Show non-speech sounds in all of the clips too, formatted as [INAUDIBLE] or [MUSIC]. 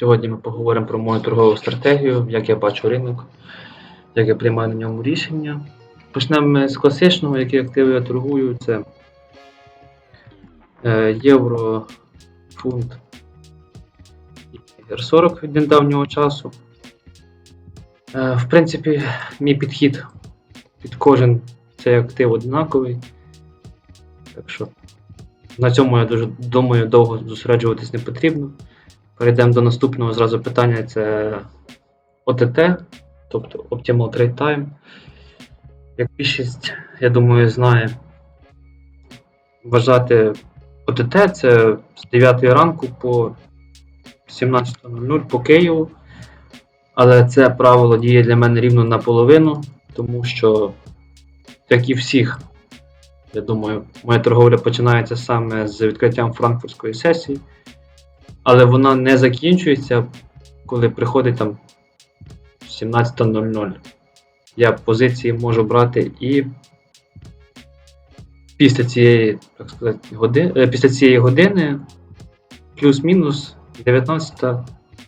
Сьогодні ми поговоримо про мою торгову стратегію, як я бачу ринок, як я приймаю на ньому рішення. Почнемо з класичного, які активи я торгую. Це е, євро, фунт і R40 від недавнього часу. Е, В принципі, мій підхід під кожен цей актив однаковий. Так що на цьому я дуже думаю, довго зосереджуватись не потрібно. Перейдемо до наступного зразу питання: це ОТТ, тобто Optimal Trade Time. Як більшість, я думаю, знає, вважати ОТТ це з 9 ранку по 17.00 по Києву. Але це правило діє для мене рівно наполовину, тому що, як і всіх, я думаю, моя торговля починається саме з відкриттям франкфуртської сесії, але вона не закінчується, коли приходить там 17.00. Я позиції можу брати і після цієї, так сказати, години, після цієї години плюс-мінус 19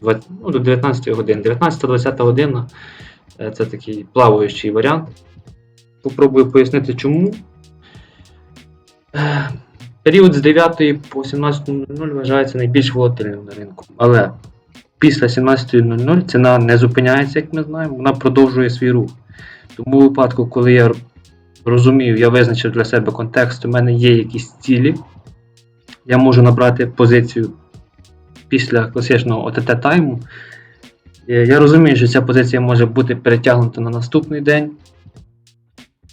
20, ну, до 19 години. 19-20 година е, це такий плаваючий варіант. Попробую пояснити чому. Період з 9 по 17.00 вважається найбільш волатильним на ринку. Але після 17.00 ціна не зупиняється, як ми знаємо, вона продовжує свій рух. Тому у випадку, коли я розумію, я визначив для себе контекст, у мене є якісь цілі, я можу набрати позицію після класичного ОТТ тайму. Е, Я розумію, що ця позиція може бути перетягнута на наступний день.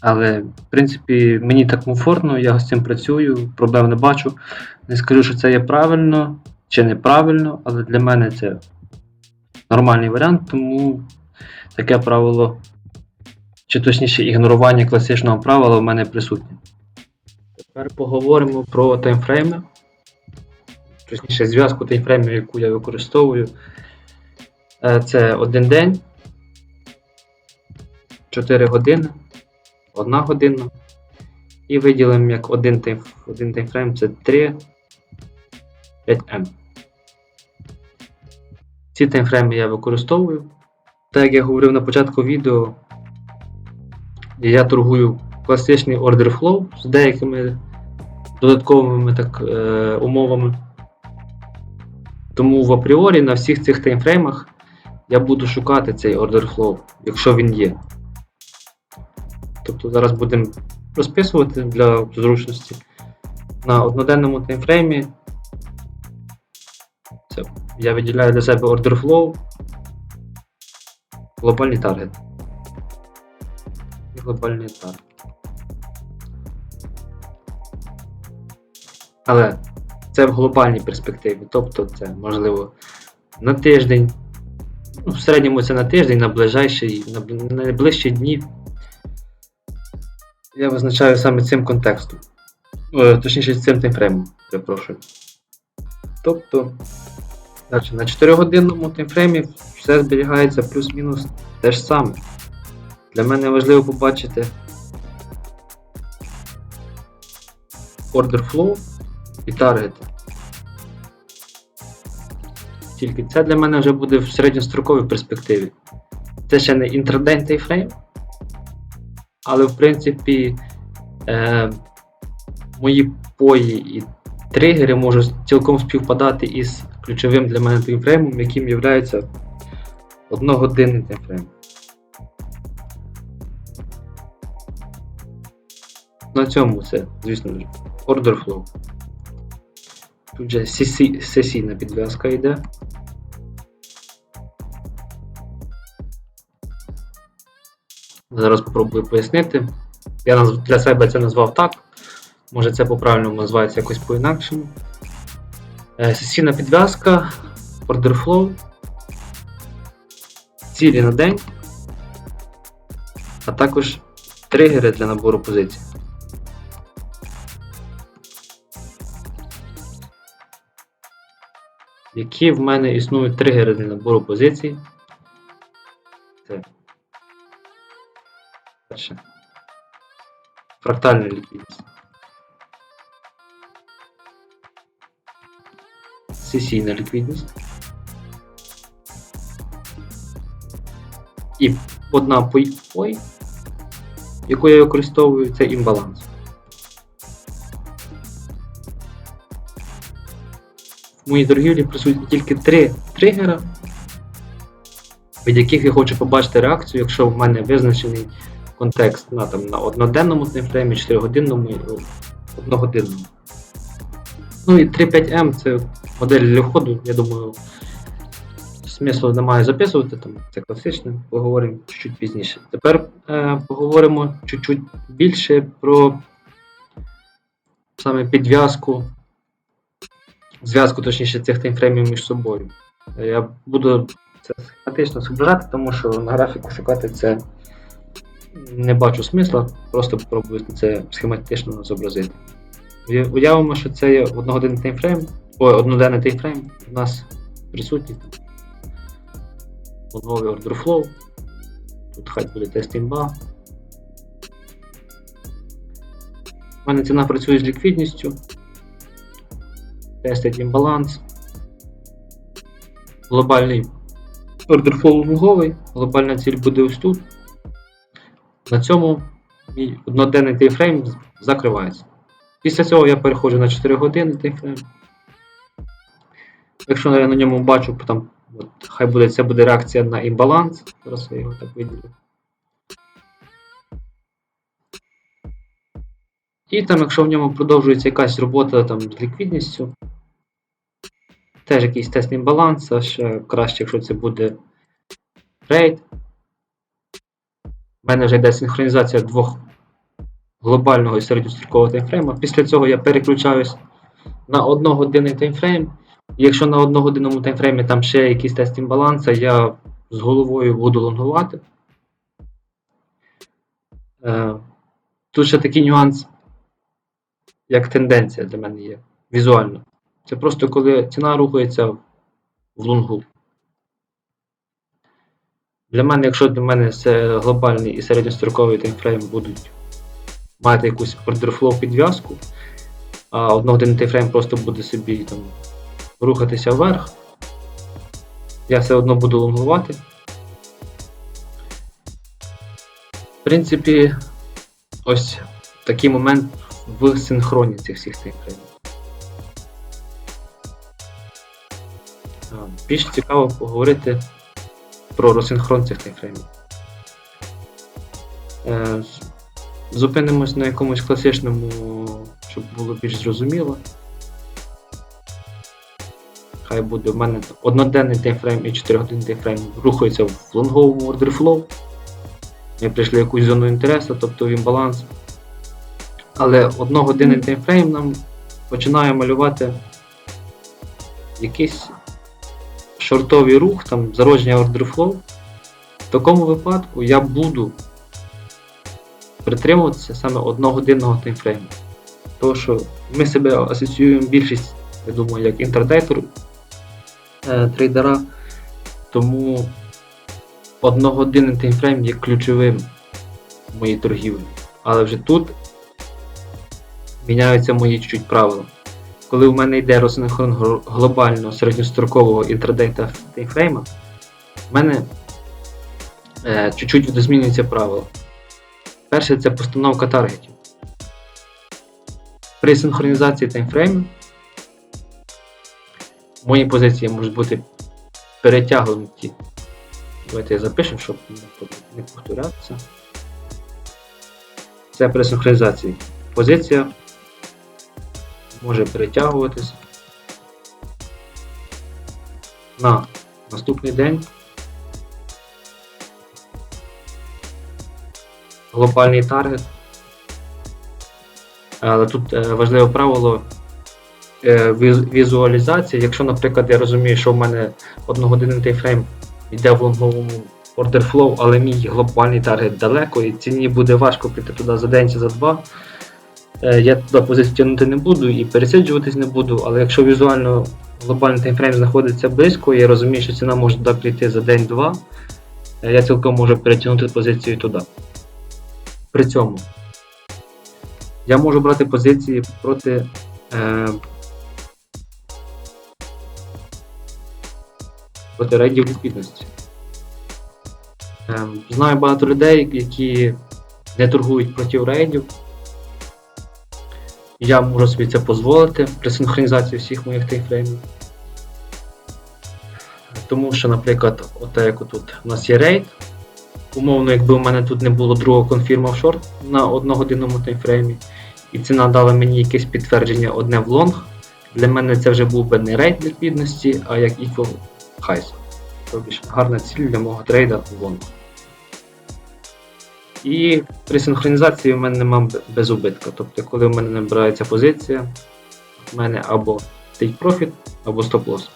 Але, в принципі, мені так комфортно, я з цим працюю, проблем не бачу. Не скажу, що це є правильно чи неправильно, але для мене це нормальний варіант, тому таке правило, чи точніше ігнорування класичного правила в мене присутнє. Тепер поговоримо про таймфрейми точніше зв'язку таймфреймів, яку я використовую. Е, Це один день, 4 години, 1 година. І виділимо як один, тайм, один таймфрейм це 3 5М. Ці таймфрейми я використовую. Так як я говорив на початку відео, я торгую класичний order flow з деякими додатковими так, е, умовами. Тому в апріорі на всіх цих таймфреймах я буду шукати цей order flow, якщо він є. Тобто зараз будемо розписувати для зручності. На одноденному таймфреймі це я виділяю для себе order flow, глобальний таргет. І глобальний таргет. Але це в глобальній перспективі, тобто це можливо на тиждень, ну, в середньому це на тиждень, на ближайші, на на найближчі дні. Я визначаю саме цим контекстом. Е, Точніше, цим таймфреймом, перепрошую. Тобто, на 4-годинному таймфреймі все зберігається плюс-мінус те ж саме. Для мене важливо побачити order flow і таргети. Тільки це для мене вже буде в середньостроковій перспективі. Це ще не інтрадень таймфрейм, але в принципі е, мої пої і тригери можуть цілком співпадати із ключовим для мене таймфреймом, яким є одногодинний таймфрейм. На цьому це, звісно ж, order flow. Тут вже сесійна підв'язка йде. Зараз спробую пояснити. Я для себе це назвав так. Може це по-правильному називається якось по-інакшому. Е, Сесійна підв'язка, order flow, цілі на день, а також тригери для набору позицій. Які в мене існують тригери для набору позицій? краще. Фрактальна ліквідність. Сесійна ліквідність. І одна пой, яку я використовую, це імбаланс. В моїй торгівлі присутні тільки три тригера, від яких я хочу побачити реакцію, якщо в мене визначений контекст на, там, на одноденному таймфреймі, 4-годинному і одногодинному. Ну і 3.5M це модель для входу, я думаю, смислу немає записувати, там це класичне, поговоримо чуть пізніше. Тепер е, поговоримо чуть-чуть більше про саме підв'язку, зв'язку, точніше, цих таймфреймів між собою. Е, Я буду це схематично зображати, тому що на графіку шукати це не бачу смисла, просто спробую це схематично зобразити. Уявимо, що це є одногодинний таймфрейм, ой, одноденний таймфрейм у нас присутній. Лонговий order flow. Тут хай буде тест імба. У мене ціна працює з ліквідністю. Тестить імбаланс. Глобальний flow лонговий. Глобальна ціль буде ось тут. На цьому мій одноденний таймфрейм закривається. Після цього я переходжу на 4 години таймфрейм. Якщо я на ньому бачу, там, от, хай буде, це буде реакція на імбаланс. Зараз я його так виділю. І там, якщо в ньому продовжується якась робота там, з ліквідністю, теж якийсь тест імбаланс, а ще краще, якщо це буде трейд. У мене вже йде синхронізація двох глобального і середньострокового таймфрейма. Після цього я переключаюсь на одногодинний таймфрейм. Якщо на одногодинному таймфреймі там ще якийсь тест імбаланса, я з головою буду лонгувати. Е, Тут ще такий нюанс, як тенденція для мене є візуально. Це просто коли ціна рухається в лонгу. Для мене, якщо для мене це глобальний і середньостроковий таймфрейм будуть мати якусь flow підв'язку, а одногодинний таймфрейм просто буде собі там рухатися вверх, я все одно буду лонгувати. В принципі, ось такий момент в синхроні цих всіх таймфреймів. Більш цікаво поговорити про розсинхрон цих таймфреймів. Е, Зупинимось на якомусь класичному, щоб було більш зрозуміло. Хай буде в мене одноденний таймфрейм і 4 годинний таймфрейм рухаються в лонговому order flow. Ми прийшли в якусь зону інтересу, тобто в імбаланс. Але одногодинний таймфрейм нам починає малювати якийсь шортовий рух, там зародження flow. В такому випадку я буду притримуватися саме одногодинного таймфрейму. Тому що ми себе асоціюємо більшість, я думаю, як інтрадейтор е, трейдера, тому одногодинний таймфрейм є ключовим в моїй торгівлі. Але вже тут міняються мої чуть-чуть правила. Коли в мене йде розсинхрон глобального середньострокового інтрадей та таймфрейма, в мене е, чуть-чуть видозмінюються правила. Перше це постановка таргетів. При синхронізації таймфреймів мої позиції можуть бути перетягнуті. Давайте я запишу, щоб не повторятися. Це при синхронізації. Позиція може перетягуватись на наступний день. Глобальний таргет. Але тут е, важливе правило е, віз- візуалізація. Якщо, наприклад, я розумію, що в мене одногодинний таймфрейм йде в лонговому flow, але мій глобальний таргет далеко, і ціні буде важко прийти туди за день чи за два. Е, Я туди позицію тягнути не буду і пересиджуватись не буду, але якщо візуально глобальний таймфрейм знаходиться близько, я розумію, що ціна може туди прийти за день-два, е, я цілком можу перетягнути позицію туди. При цьому я можу брати позиції проти е, проти рейдів ліквідності. Ем, Знаю багато людей, які не торгують проти рейдів. Я можу собі це дозволити при синхронізації всіх моїх таймфреймів. Тому що, наприклад, оте, як тут у нас є рейд. Умовно, якби у мене тут не було другого конфірма в шорт на одногодинному таймфреймі, і ціна дала мені якесь підтвердження одне в лонг, для мене це вже був би не рейд ліквідності, а як equal highs. Тобто гарна ціль для мого трейда в лонг. І при синхронізації в мене нема без убитка. Тобто, коли в мене набирається позиція, в мене або take profit, або stop loss.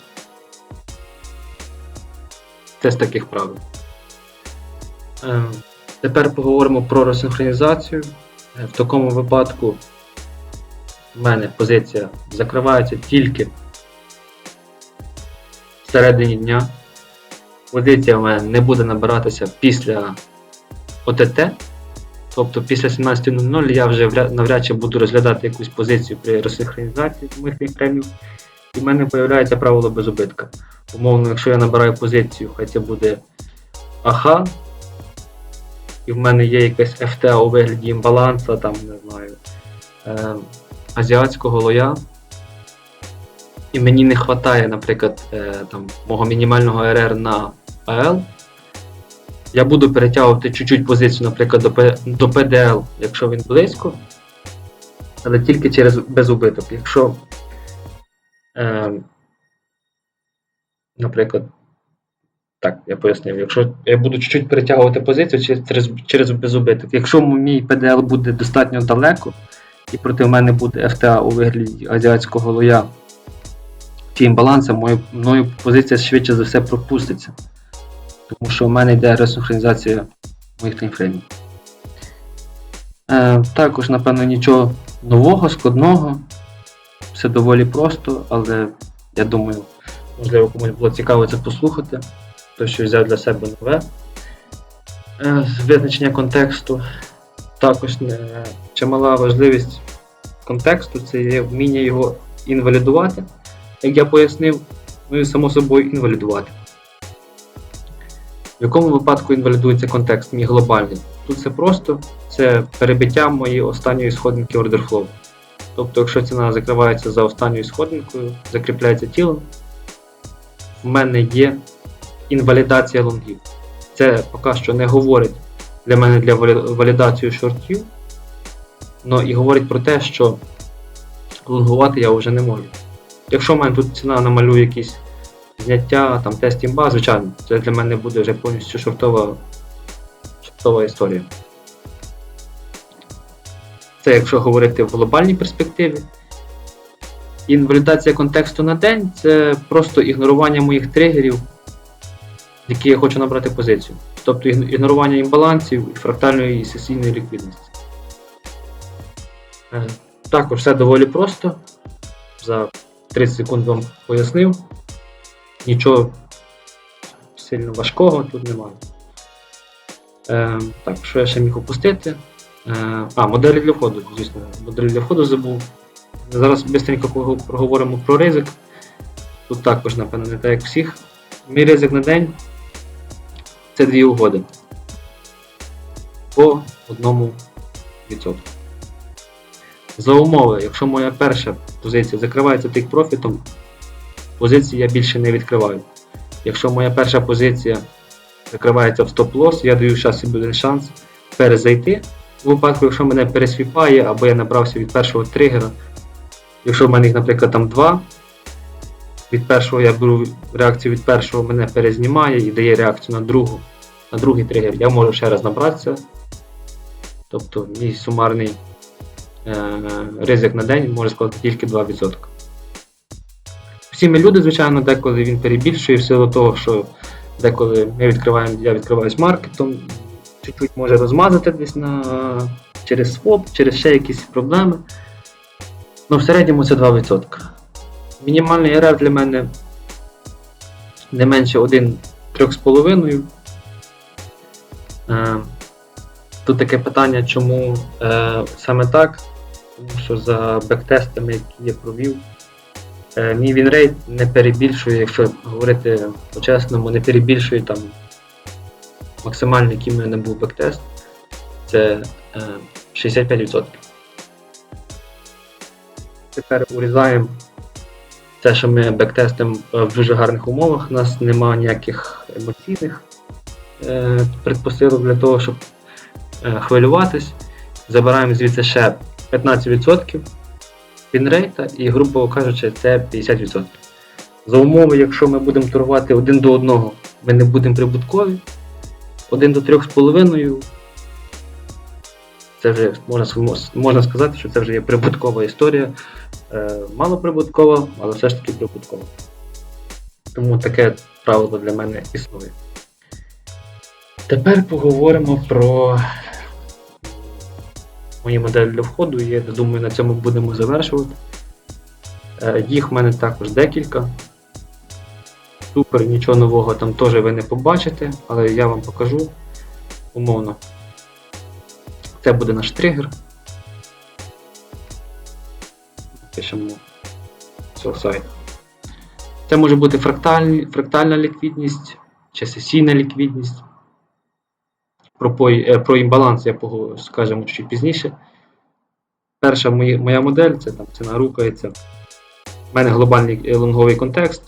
Це з таких правил. Е, Тепер поговоримо про ресинхронізацію. Е, В такому випадку в мене позиція закривається тільки всередині дня. Позиція в мене не буде набиратися після ОТТ. Тобто після 17.00 я вже навряд чи буду розглядати якусь позицію при розсинхронізації моїх таймфреймів. І в мене з'являється правило без убитка. Умовно, якщо я набираю позицію, хай це буде АХ, і в мене є якась FTA у вигляді імбаланса, там, не знаю, е, азіатського лоя. І мені не вистачає, наприклад, е, там, мого мінімального РР на АЛ. Я буду перетягувати чуть-чуть позицію, наприклад, до, до PDL, якщо він близько, але тільки через без убиток. Якщо, е, наприклад, так, я пояснив, якщо я буду чуть-чуть перетягувати позицію через, через безубиток. Якщо мій PDL буде достатньо далеко, і проти мене буде FTA у вигляді азіатського лоя чи імбаланса, мною позиція швидше за все пропуститься. Тому що в мене йде ресинхронізація моїх таймфреймів. Е, також, напевно, нічого нового, складного. Все доволі просто, але я думаю, можливо, комусь було цікаво це послухати. Хтось щось взяв для себе нове. Е, визначення контексту. Також не, чимала важливість контексту це є вміння його інвалідувати, як я пояснив, ну і само собою інвалідувати. В якому випадку інвалідується контекст мій глобальний? Тут все просто, це перебиття моєї останньої сходинки order flow. Тобто, якщо ціна закривається за останньою сходинкою, закріпляється тілом, в мене є інвалідація лонгів. Це поки що не говорить для мене для валі- валідації шортів, але і говорить про те, що лонгувати я вже не можу. Якщо в мене тут ціна намалює якісь зняття, там тест імба, звичайно, це для мене буде вже повністю шортова, шортова історія. Це якщо говорити в глобальній перспективі. Інвалідація контексту на день це просто ігнорування моїх тригерів, які я хочу набрати позицію. Тобто ігнорування імбалансів і фрактальної і сесійної ліквідності. Е, Також все доволі просто. За 30 секунд вам пояснив. Нічого сильно важкого тут немає. Е, так, що я ще міг опустити? Е, а, моделі для входу, звісно, моделі для входу забув. Зараз швидко проговоримо про ризик. Тут також, напевно, не так як всіх. Мій ризик на день це дві угоди. По одному відсотку. За умови, якщо моя перша позиція закривається тик профітом, позиції я більше не відкриваю. Якщо моя перша позиція закривається в стоп-лосс, я даю зараз собі один шанс перезайти. У випадку, якщо мене пересвіпає, або я набрався від першого тригера, якщо в мене їх, наприклад, там два, від першого я беру реакцію від першого, мене перезнімає і дає реакцію на другу, на другий тригер, я можу ще раз набратися. Тобто мій сумарний е, ризик на день може складати тільки 2%. Всі люди, звичайно, деколи він перебільшує в силу того, що деколи ми відкриваємо, я відкриваюсь маркетом, чуть-чуть може розмазати десь на, через своп, через ще якісь проблеми. Ну, в середньому це 2%. Мінімальний РФ для мене не менше 1,3,5. Е, Тут таке питання, чому е, саме так? Тому що за бектестами, які я провів, мій вінрейт не перебільшує, якщо говорити по-чесному, не перебільшує там максимальний, який в мене був бектест, це е, 65%. Тепер урізаємо те, що ми бектестимо е, в дуже гарних умовах. У нас немає ніяких емоційних е, предпосилок для того, щоб е, хвилюватись. Забираємо звідси ще 15% пінрейта і, грубо кажучи, це 50%. За умови, якщо ми будемо торгувати один до одного, ми не будемо прибуткові. Один до трьох з половиною. Це вже можна, можна сказати, що це вже є прибуткова історія. Е, малоприбуткова, але все ж таки прибуткова. Тому таке правило для мене існує. Тепер поговоримо про мої моделі для входу. Я думаю, на цьому будемо завершувати. Е, Їх в мене також декілька. Супер, нічого нового там теж ви не побачите, але я вам покажу умовно. Це буде наш тригер. Пишемо сайту. Це може бути фрактальна ліквідність чи сесійна ліквідність. Про, е, про імбаланс я скажемо чуть пізніше. Перша моя, модель це там ціна рухається. У мене глобальний е, лонговий контекст.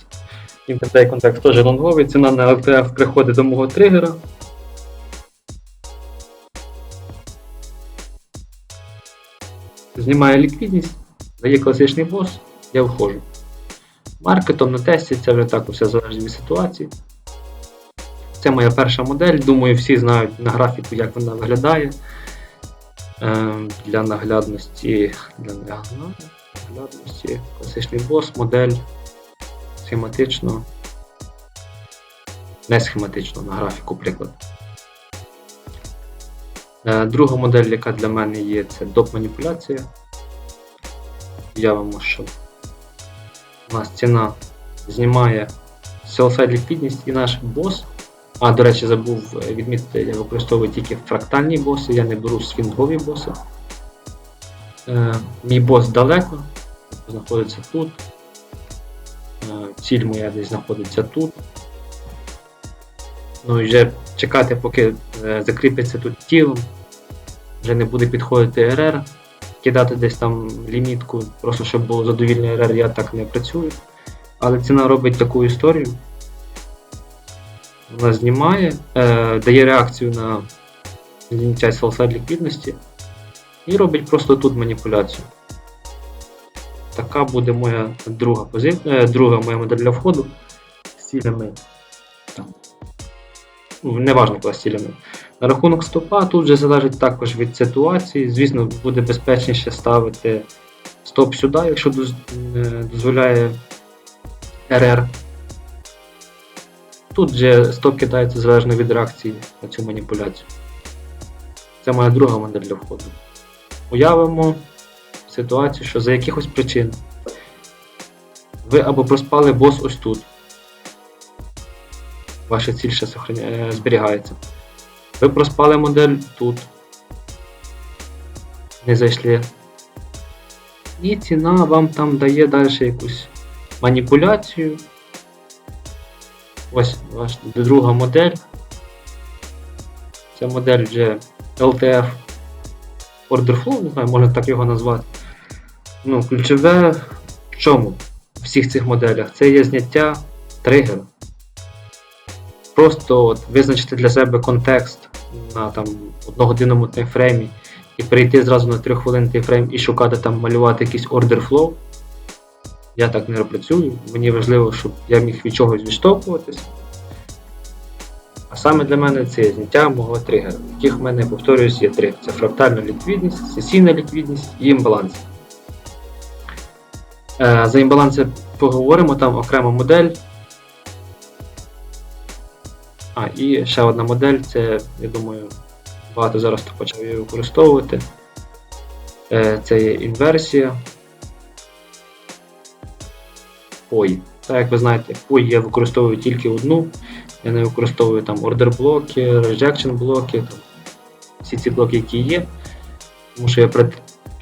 Інтердей контекст теж лонговий. Ціна на LTF приходить до мого тригера. Знімає ліквідність, дає класичний бос, я входжу. Маркетом на тесті це вже так все залежить від ситуації. Це моя перша модель. Думаю, всі знають на графіку, як вона виглядає. Е, Для наглядності, для наглядності класичний бос, модель схематично, не схематично на графіку приклад. Е, Друга модель, яка для мене є, це доп-маніпуляція. Явимо, що у нас ціна знімає sell-side ліквідність і наш бос. А, до речі, забув е, відмітити, я використовую тільки фрактальні боси, я не беру свінгові боси. Е, мій бос далеко, знаходиться тут. Е, ціль моя десь знаходиться тут. Ну і вже чекати, поки е, закріпиться тут тілом. Вже не буде підходити РР, кидати десь там лімітку, просто щоб було задовільний РР, я так не працюю. Але ціна робить таку історію. Вона знімає, е, дає реакцію на зняття селсайд ліквідності і робить просто тут маніпуляцію. Така буде моя друга позиція, друга моя модель для входу з цілями. Там. Ну, Неважно, з цілями. На рахунок стопа тут вже залежить також від ситуації. Звісно, буде безпечніше ставити стоп сюди, якщо е, дозволяє РР. Тут же стоп кидається залежно від реакції на цю маніпуляцію. Це моя друга модель для входу. Уявимо ситуацію, що за якихось причин ви або проспали бос ось тут. Ваша ціль ще е, зберігається. Ви проспали модель тут. Не зайшли. І ціна вам там дає далі якусь маніпуляцію. Ось ваша друга модель. Це модель вже LTF Order Flow, не знаю, можна так його назвати. Ну, ключове в чому? В всіх цих моделях це є зняття тригера. Просто от, визначити для себе контекст на там, одногодинному таймфреймі і перейти зразу на 3 хвилин таймфрейм і шукати там малювати якийсь order flow. Я так не працюю. Мені важливо, щоб я міг від чогось відштовхуватись. А саме для мене це є зняття мого тригера, яких в мене, повторююсь, є три. Це фрактальна ліквідність, сесійна ліквідність і імбаланс. Е, За імбаланси поговоримо, там окрема модель. А, і ще одна модель, це, я думаю, багато зараз хто почав її використовувати. Е, Це є інверсія. POI. Так як ви знаєте, POI я використовую тільки одну. Я не використовую там order блоки, rejection блоки, всі ці блоки, які є. Тому що я,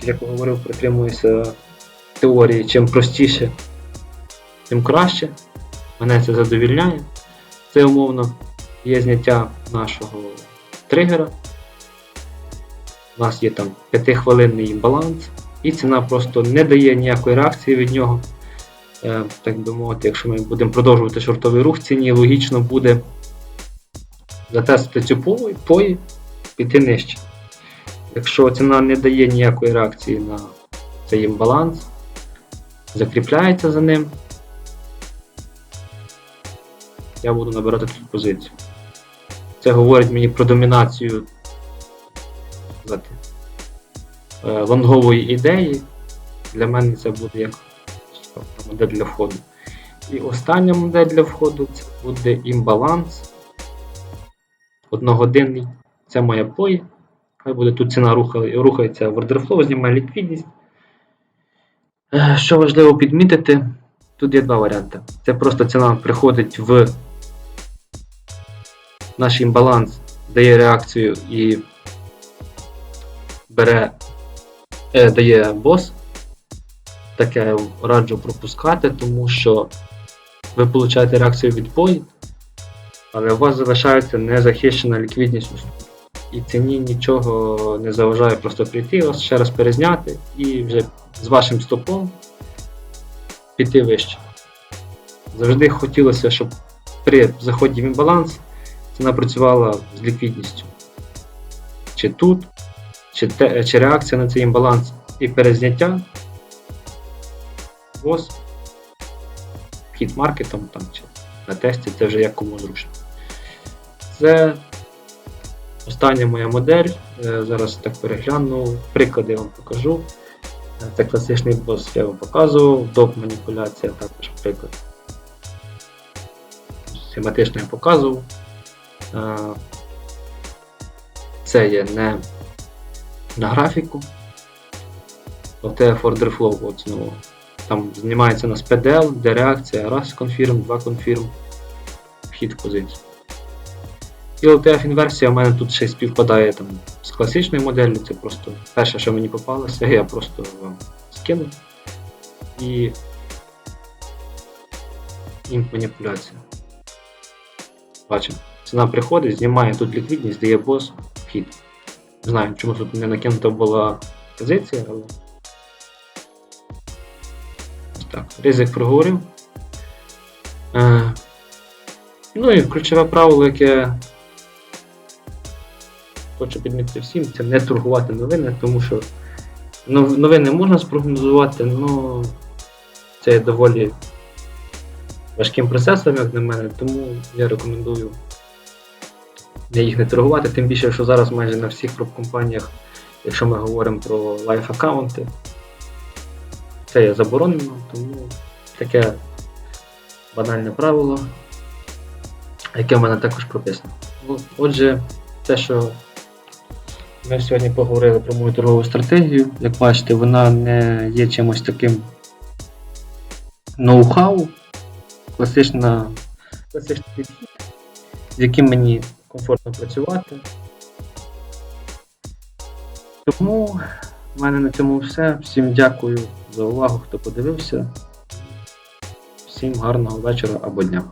як я говорив, притримуюся теорії, чим простіше, тим краще. Мене це задовільняє. Це умовно є зняття нашого тригера. У нас є там 5-хвилинний баланс, і ціна просто не дає ніякої реакції від нього. Е, так би мовити, якщо ми будемо продовжувати шортовий рух ціні, логічно буде затестити цю пої, пої піти нижче. Якщо ціна не дає ніякої реакції на цей імбаланс, закріпляється за ним, я буду набирати тут позицію. Це говорить мені про домінацію е, лонгової ідеї. Для мене це буде як модель для входу. І остання модель для входу це буде імбаланс. Одногодинний. Це моя пої. Хай буде тут ціна рухається в ордерфлоу, знімає ліквідність. Е, Що важливо підмітити, тут є два варіанти. Це просто ціна приходить в наш імбаланс, дає реакцію і бере, е, дає бос. Таке раджу пропускати, тому що ви получаєте реакцію від пої, але у вас залишається незахищена ліквідність у. І ціні нічого не заважає просто прийти вас, ще раз перезняти і вже з вашим стопом піти вище. Завжди хотілося, щоб при заході в імбаланс ціна працювала з ліквідністю. Чи тут, чи, те, чи реакція на цей імбаланс і перезняття. Ось вхід маркетом там, чи на тесті, це вже як кому зручно. Це остання моя модель. Е, Зараз так перегляну. Приклади я вам покажу. Е, Це класичний бос, я вам показував, доп маніпуляція також приклад. Схематично я показував. Е, Це є не на графіку. OTF Order Flow от. Там знімається у нас PDL, де реакція, раз конфірм, два конфірм, вхід в позицію. І LTF інверсія у мене тут ще співпадає там, з класичною моделлю, це просто перше, що мені попалося, [LAUGHS] я просто вам скину. І імп маніпуляція. Бачимо, ціна приходить, знімає тут ліквідність, дає бос, вхід. Не знаю, чому тут не накинута була позиція, але. Так, ризик проговорив. Е, ну і ключове правило, яке хочу підмітити всім, це не торгувати новини, тому що новини можна спрогнозувати, але це є доволі важким процесом, як на мене, тому я рекомендую не їх не торгувати, тим більше, що зараз майже на всіх компаніях, якщо ми говоримо про лайф аккаунти, це є заборонено, тому таке банальне правило, яке в мене також прописано. Ну, Отже, те, що ми сьогодні поговорили про мою торгову стратегію, як бачите, вона не є чимось таким ноу-хау, класична, класичний підхід, з яким мені комфортно працювати. Тому в мене на цьому все. Всім дякую за увагу, хто подивився. Всім гарного вечора або дня.